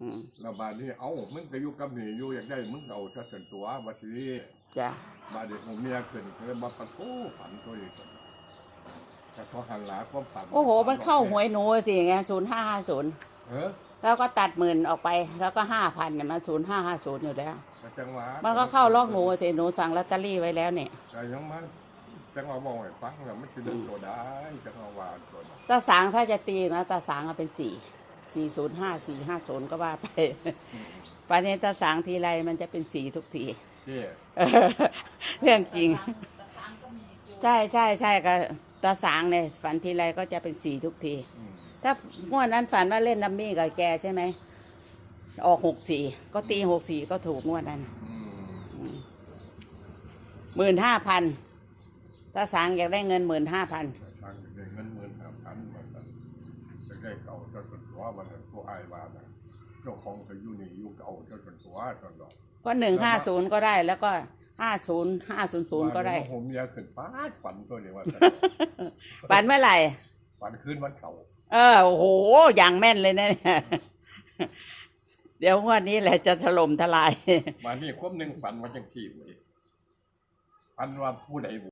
อืมแล้วบาดนี้เอ้ามึงก็อยู่กับหนีอยู่อยากได้มึงก็เอาซะจนตัวบัดนี้จ้ะบาดนี้ผมเมียขึ้นก็เลยมาปะโอ้ฝันตัวนี้แต่ทอหันหลาความฝันโอ้โห มันเข้าหวยหนูสิไงศูนย์ห้าห้าศูนย์เออแล้วก็ตัดหมื่นออกไปแล้วก็ห้าพันเนี่ยมันศูนย์ห้าห้าศูนย์อยู่แล้วแต่จังหวะมันก็เข้าลอกหนูสิหนูสั่งลอตเตอรี่ไว้แล้วเนี่ยแต่ยังมันจังหวะบอกให้ฟังแล้วมันสิเดินตัวได้จังหวะว่าตัวนั้นตาสางถ้าจะตีนะตาสางอะเป็นสี่ สี่ศูนย์ห้าสี่ห้าศูนย์ก็ว่าไปอืมป่านนี้ตาสางทีไรมันจะเป็นสีทุกทีเจ้เออเรื่องจริง ใช่ใช่ใช่ก็ตาสางเนี่ยฝันทีไรก็จะเป็นสีทุกที อืมถ้างวดนั้นฝันว่าเล่นดัมมี่กับแกใช่ไหม ออกหกสี่ก็ตีหกสี่ก็ถูกงวดนั้นอืมหมื่นห้าพันตาสางอยากได้เงินหมื่นห้าพัน ทางได้เงินหมื่นห้าพันวันนั้นจะ ได้เก่าเจ้าส่วนตัววันนั้นผู้อายว่านะเจ้าของก็อยู่นี่อยู่เก่าเจ้าส่วนตัวตลอดก็หนึ่งห้าศูนย์ก็ได้แล้วก็ห้าศูนย์ห้าศูนย์ศูนย์ก็ได้ผมเมียขึ้นป้าดฝันตัวนี้ว่าฝันเมื่อไหร่ฝันคืนวันเสาร์เออโอ้โหอย่างแม่นเลยนะเนี่ยเดี๋ยวงวดนี้แหละจะถล่มทลาย มานี่ควบหนึ่งฝันมาจังสี่เลยฝันว่าผู้ใดบุ